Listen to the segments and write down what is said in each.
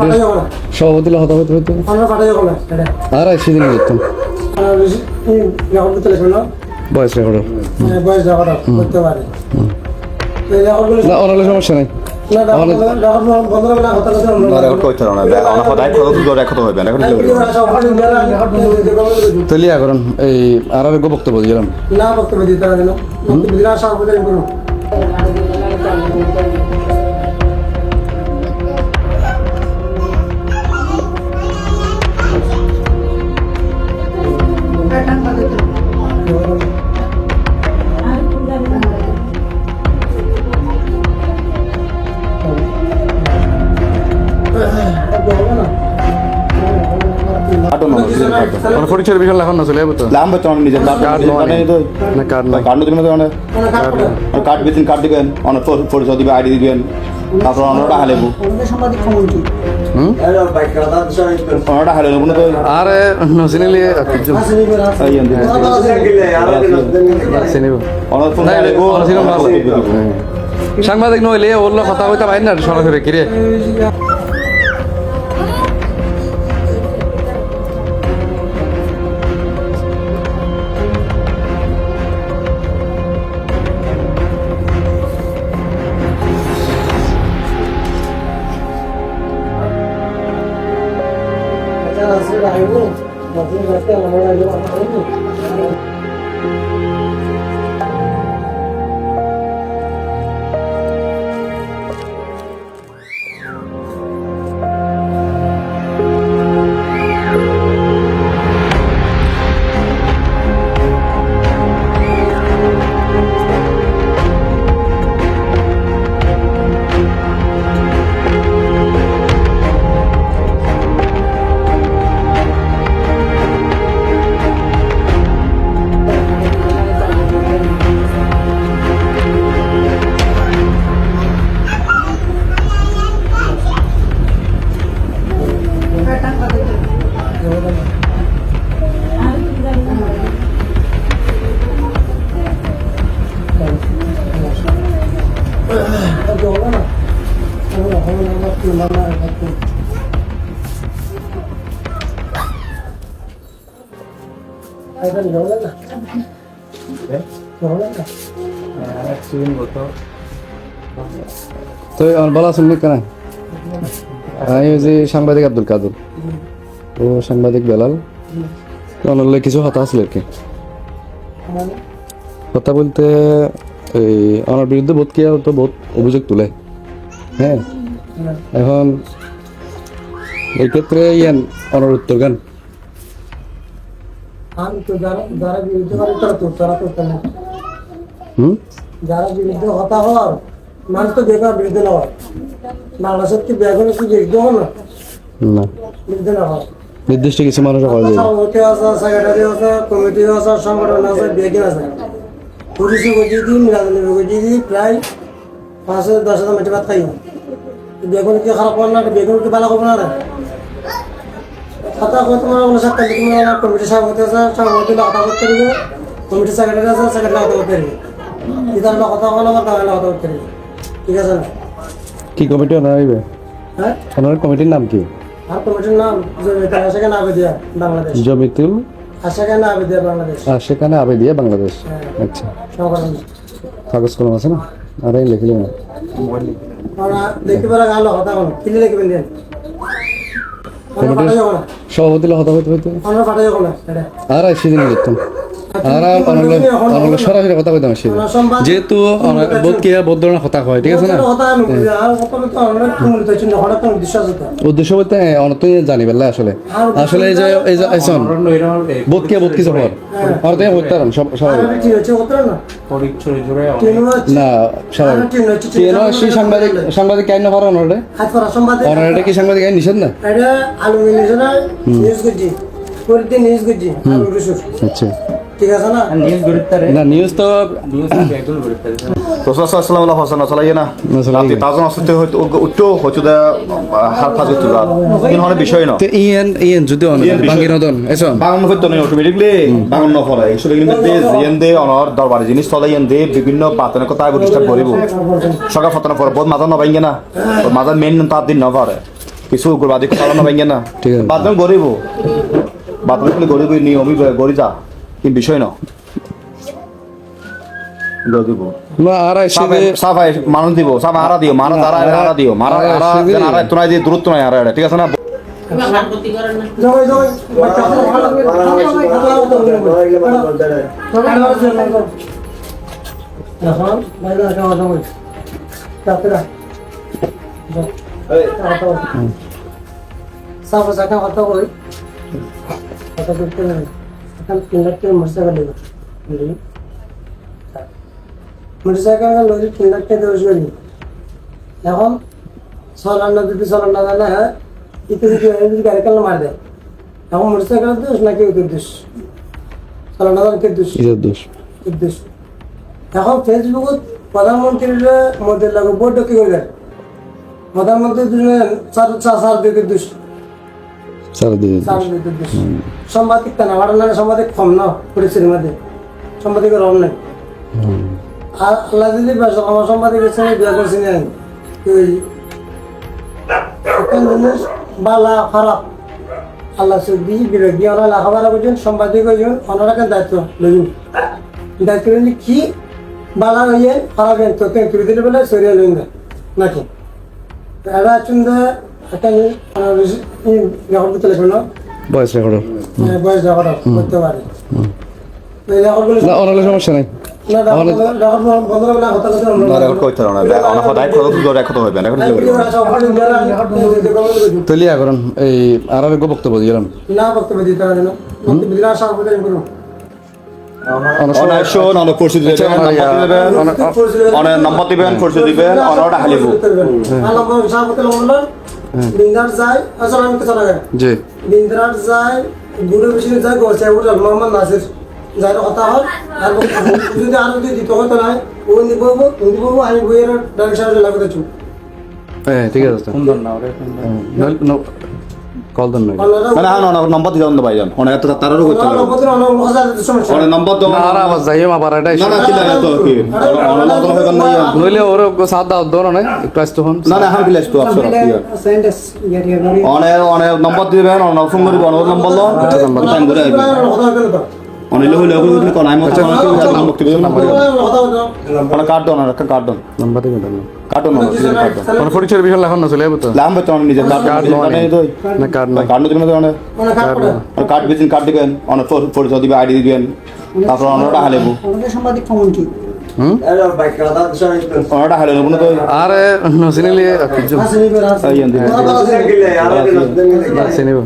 কমিটির সভাপতি হতা হইতে। আর আইসি দিন না। বয়স রেকর্ড মানে বয়স রেকর্ড করতে পারে। না ওনার সমস্যা নাই। এই আর বক্তব্য দিলাম না বক্তব্য দিতে পারে না। বক্তব্য দিলে সভাপতি করুন তারপর অন্যটা হালেবু সাংবাদিক অন্যটা হালেবু না তো আর কিছু হালেবু নইলে ওর কথা কইতে পারি না সরাসরি কিরে 中 তো আমার বলা শুনলি কেন আমি যে সাংবাদিক আব্দুল কাদুর। ও সাংবাদিক বেলাল। ওনার কিছু কথা আসলে আর কি। কথা বলতে এই আমার বিরুদ্ধে বোধ কি তো বহুত অভিযোগ তুলে। হ্যাঁ? এখন এই ক্ষেত্রে ইয়ান অনার উত্তর গান যারা বিরুদ্ধে করে তারা তো তারা করতে হুম? যারা বিরুদ্ধে হতা হওয়ার মানুষ তো বেকার বিরুদ্ধে না হয়। বাংলাদেশের কি বেগুন কি বিরুদ্ধে হন না। না বিরুদ্ধে না হয়। নির্দিষ্ট কিছু মানুষ যায়। সভাপতি আছে সেক্রেটারি আছে কমিটি আছে সংগঠন আছে বেগিন আছে। পুলিশে গজিয়ে দিই রাজনীতি গজিয়ে দিই প্রায় পাঁচ হাজার দশ হাজার মেটে ভাত খাই বেগুন কি খারাপ করে না বেগুন কি ভালো করব না? কথা কয় তোমার কোনো সাথে তোমার কমিটি সভাপতি আছে সভাপতি কথা করতে দিবে কমিটি সেক্রেটারি আছে সেক্রেটারি কথা করতে দিবে ইতার কথা বলো আমার তাহলে কথা করতে দিবে ঠিক আছে না? কি কমিটি ওনার আইবে হ্যাঁ? ওনার কমিটির নাম কি? আর কমিটির নাম জমিতে আশাকে না আবেদিয়া বাংলাদেশ। জমিতুল? আশাকে না আবেদিয়া বাংলাদেশ। আর সেখানে আবেদিয়া বাংলাদেশ। আচ্ছা। সংগঠন কাগজ কলম আছে না? আর লিখলি না। সভাপতি হতা হইতে আর সেদিন দিন সরাসরি কথা কইতাম যেহেতু অনেক বোধ ধরনের কথা হয় ঠিক আছে না? হতো উদ্দেশ্য বলতে অনেক জানি বেলা আসলে। আসলে এই যে এই যে আইসন আর তুই সব হতো না? কেন সেই সাংবাদিক কেন অনরে। কি সাংবাদিক আইন নিষেধ না? এটা আলু নিউজ করছি প্রতিদিন নিউজ করছি আলু রিসোর্স আচ্ছা। ঠিক আছে না? না নিউজ তো রসুল সাল্লাল্লাহু আলাইহি ওয়াসাল্লাম চলাই না? রাতে তাজন আসতে হয়তো উঠো হয়তো দা হাত ফাজ হতো রাত। কিন্তু হলে বিষয় না। তো ইয়েন ইয়েন যদি অন বাঙ্গি নদন এসন বাংলা হইতো না অটোমেটিকলি বাংলা ন পড়ে এসব কিন্তু যেন দে অনর দরবার জিনিস চলাই দে বিভিন্ন বাতনের কথা আগে ডিস্টার্ব করিব। সকাল ফতন পরে বহুত মাথা নবাইঙ্গে না। মাজা মেন তার দিন নপরে কিছু বাদি চালানো ভাঙে না। ঠিক আছে। বাদম গরিব খালি গরিব নিয়মই গড়ি যা কি বিষয় না মানুষ দিব। সাফ আরা দিও মানুষ আরা আরা দিও। মারা এত নাই দিয়ে দূরত্ব নাই আরা ঠিক আছে না? সাফ কথা বলি কথা বলতে কিন্ডারকে মোটরসাইকেল দেবো। মোটরসাইকেল লজি কিন্ডারকে দেবো করি এখন চলার যদি চলার না জানে হ্যাঁ ইতে যদি যদি গাড়ি কাল মার দেয় এখন মোটরসাইকেল দোষ নাকি ওদের দোষ? চলার না জানে কে দোষ? ইজার দোষ? এখন ফেসবুকত প্রধানমন্ত্রীর মধ্যে লাগু বোর্ড কি করে প্রধানমন্ত্রী দুজনে চার চার চার দিকে দুষ। সাংবাদিক আমার না সাংবাদিক কম না পরিস্থিতির মধ্যে সাংবাদিকের অভাব নেই। আর আল্লাহ দিদি আমার সাংবাদিকের সঙ্গে বিয়ে করছি না। ওই বালা খারাপ আল্লাহ সবজি বিরোধী ওরা লেখাপড়া করছেন সাংবাদিক হয়েছেন ওনারা কেন দায়িত্ব লইন দায়িত্ব নিলে কি? বালা হইয়ে খারাপ তো কেন তুলে দিলে বলে সরিয়ে লইন নাকি? এরা যে একটা রেকর্ড করতে লাগবে না। বয়স রেকর্ড। বয়স রেকর্ড করতে পারে। না অনালে সমস্যা নাই। এই বক্তব্য দিলাম। না বক্তব্য দিতে পারে না। বক্তব্য দিলে আশা দেবেন নাম্বার দিবেন। হালিব। বিন্দার যায় আসলে আমি কথা লাগে জি। বিন্দার যায় গুরু বিষ্ণু যায় গোসাইপুর মোহাম্মদ নাসির যার কথা হল আর যদি আর যদি দিতে হতো না ও নিব ও নিব আমি বইয়ের ডাইরেকশন লাগাতে চুপ হ্যাঁ ঠিক আছে সুন্দর না কল দেন নাই মানে হ্যাঁ অনেক নাম্বার দিতে অন্য ভাইজান অনেক এত তারারও করতে অনেক নাম্বার দাও না আর আবার যাইও মা পারাটাই না না কি লাগে তো কি অনেক নাম্বার হবে না নইলে ওর সাত দাও দোনো না একটু আসতে হন না না হ্যাঁ বিলাস তো আপসরা অনেক অনেক নাম্বার দিবেন অনেক ফোন করব অনেক নাম্বার লো টাইম ধরে অনেক কোন আমি তো অনেক মুক্তি দিবেন নাম্বার অনেক কার্ড দাও না কার্ড দাও নাম্বার দিবেন না কার্ড না কার্ড দাও মানে পরিচয়ের বিষয় লেখানো না চলে তো লাম বেতন নিজে কার্ড কার্ড কার্ড নয়। না কার্ড নাই কার্ড দিবেন না অনেক কার্ড বিজিন কার্ড দিবেন অনেক পরিচয় দিবে আইডি দিবেন তারপর অনেকটা হালেবু সাংবাদিক কমন কি হুম অনেকটা হালেবু না তো আরে নসিনিলি কিছু আসেনি বেরা এই এন্দি চিনিব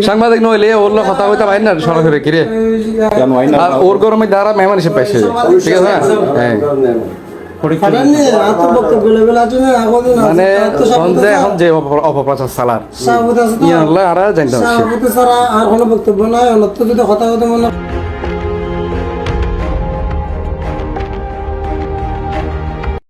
সাংবাদিক নইলে ওর কথা হইতে পারেন না সরাসরি কিরে আর ওর গরমে দ্বারা মেহমান হিসেবে পাইছে। ঠিক আছে হ্যাঁ। মানে এখন যে অপপ্রচার আর জানতে আর কোনো বক্তব্য নাই যদি কথা মনে